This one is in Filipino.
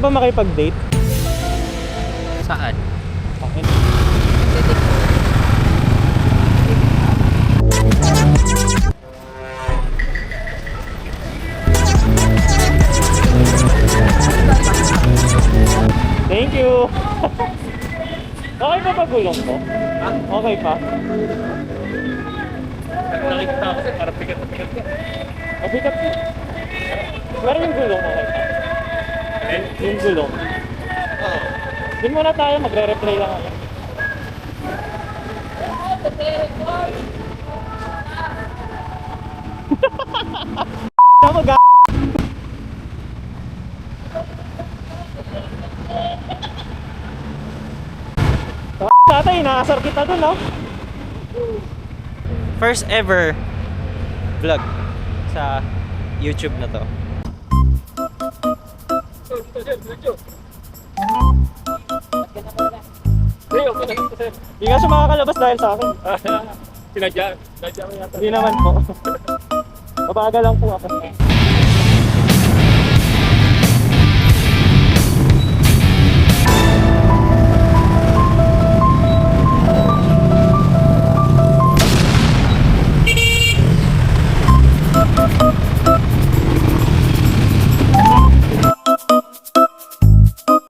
Mahirap ba makipag-date? Saan? Okay. Thank you. okay pa ba gulong ko? Okay pa. Nakikita ko kasi parang pigat na pigat ka. Mabigat po. Pero yung gulong okay. Yung gulong. Doon muna tayo, magre-replay lang ako. Tama ga... Tatay, nakasar kita dun, no? First ever vlog sa YouTube na to. Hindi nga siya makakalabas dahil sa akin. Sinadya. Sinadya mo yata. Hindi naman po. Mabagal lang po ako.